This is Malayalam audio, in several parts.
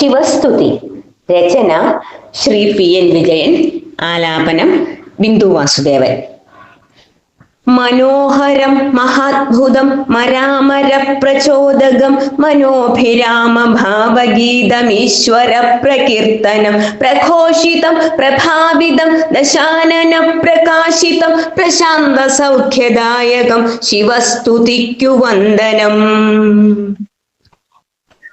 ശിവസ്തുതി രചന ശ്രീ പി എൻ വിജയൻ ആലാപനം ബിന്ദു വാസുദേവൻ. മനോഹരം മഹാത്ഭുതം മരാമര പ്രചോദകം മനോഭിരാമ ഭാവഗീതമീശ്വര പ്രകീർത്തനം പ്രഘോഷിതം പ്രഭാവിതം ദശാനന പ്രകാശിതം പ്രശാന്ത സൗഖ്യദായകം ശിവസ്തുതിക്കു വന്ദനം.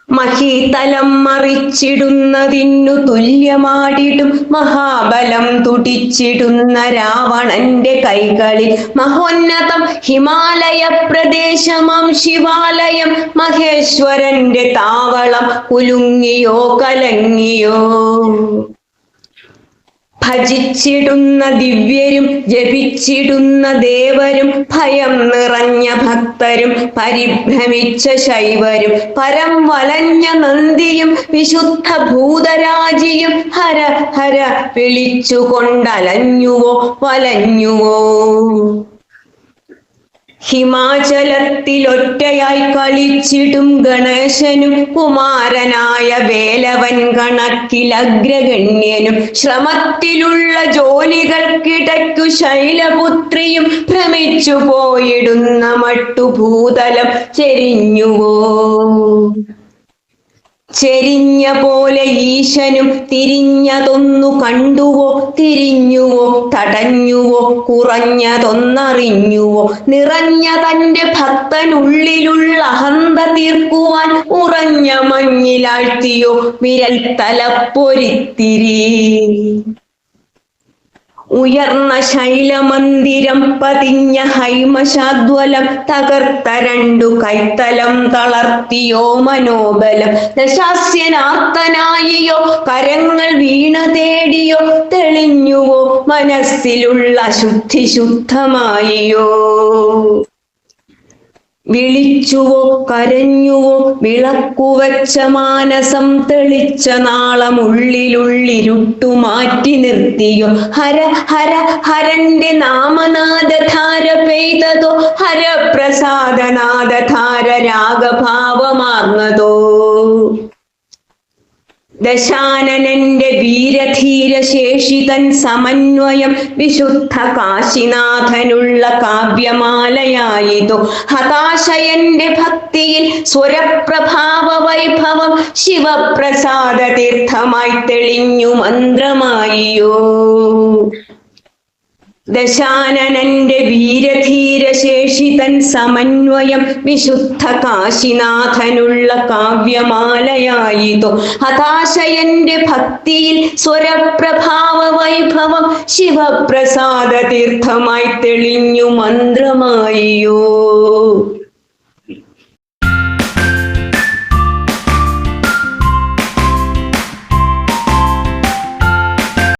മഹീതലം മറിച്ചിടുന്നതിനു തുല്യമാടിടും മഹാബലം തുടിച്ചിടുന്ന രാവണന്റെ കൈകളിൽ മഹോന്നതം ഹിമാലയ പ്രദേശമാം ശിവാലയം മഹേശ്വരന്റെ താവളം കുലുങ്ങിയോ കലങ്ങിയോ. ഭജിച്ചിടുന്ന ദിവ്യരും ജപിച്ചിടുന്ന ദേവരും ഭയം നിറഞ്ഞ ഭക്തരും പരിഭ്രമിച്ച ശൈവരും പരം വലഞ്ഞ നന്ദിയും വിശുദ്ധ ഭൂതരാജിയും ഹര ഹര വിളിച്ചുകൊണ്ടലഞ്ഞുവോ വലഞ്ഞുവോ. ഹിമാചലത്തിലൊറ്റയായി കളിച്ചിടും ഗണേശനും കുമാരനായ വേലവൻ കണക്കിലഗ്രഗണ്യനും. ശ്രമത്തിലുള്ള ജോലികൾക്കിടയ്ക്കു ശൈലപുത്രിയും ഭ്രമിച്ചു പോയിടുന്ന മട്ടുഭൂതലം ചെരിഞ്ഞുവോ? ചെരിഞ്ഞ പോലെ ഈശനും തിരിഞ്ഞതൊന്നു കണ്ടുവോ തിരിഞ്ഞുവോ തടഞ്ഞുവോ കുറഞ്ഞതൊന്നറിഞ്ഞുവോ? നിറഞ്ഞ തന്റെ ഭക്തനുള്ളിലുള്ള അഹന്ത തീർക്കുവാൻ ഉറഞ്ഞ മഞ്ഞിലാഴ്ത്തിയോ വിരൽ തലപ്പൊരിത്തിരി ഉയർന്ന ശൈലമന്ദിരം പതിഞ്ഞ ഹൈമശാദ്വലം തകർത്ത രണ്ടു കൈത്തലം തളർത്തിയോ മനോബലം. ദശാസ്യനാർത്തനായിയോ കരങ്ങൾ വീണ തേടിയോ തെളിഞ്ഞുവോ മനസ്സിലുള്ള ശുദ്ധി ശുദ്ധമായിയോ. വിളിച്ചുവോ കരഞ്ഞുവോ വിളക്കുവച്ച മാനസം തെളിച്ച നാളമുള്ളിലുള്ളിരുട്ടു മാറ്റി നിർത്തിയോ? ഹര ഹര ഹരന്റെ നാമനാദധാര പെയ്തതോ? ഹരപ്രസാദനാദധാര രാഗഭാവമാർന്നതോ? ദശാനനന്റെ വീരധീര ശേഷിതൻ സമന്വയം വിശുദ്ധ കാശിനാഥനുള്ള കാവ്യമാലയായിതു. ഹതാശയന്റെ ഭക്തിയിൽ സ്വരപ്രഭാവ വൈഭവം ശിവപ്രസാദ തീർത്ഥമായി തെളിഞ്ഞു മന്ത്രമായിയോ. ദശാനനന്റെ വീരധീരശേഷി തൻ സമന്വയം വിശുദ്ധ കാശിനാഥനുള്ള കാവ്യമാലയായിതോ. ഹതാശയന്റെ ഭക്തിയിൽ സ്വരപ്രഭാവ വൈഭവം ശിവപ്രസാദ തീർത്ഥമായി തെളിഞ്ഞു മന്ത്രമായിയോ.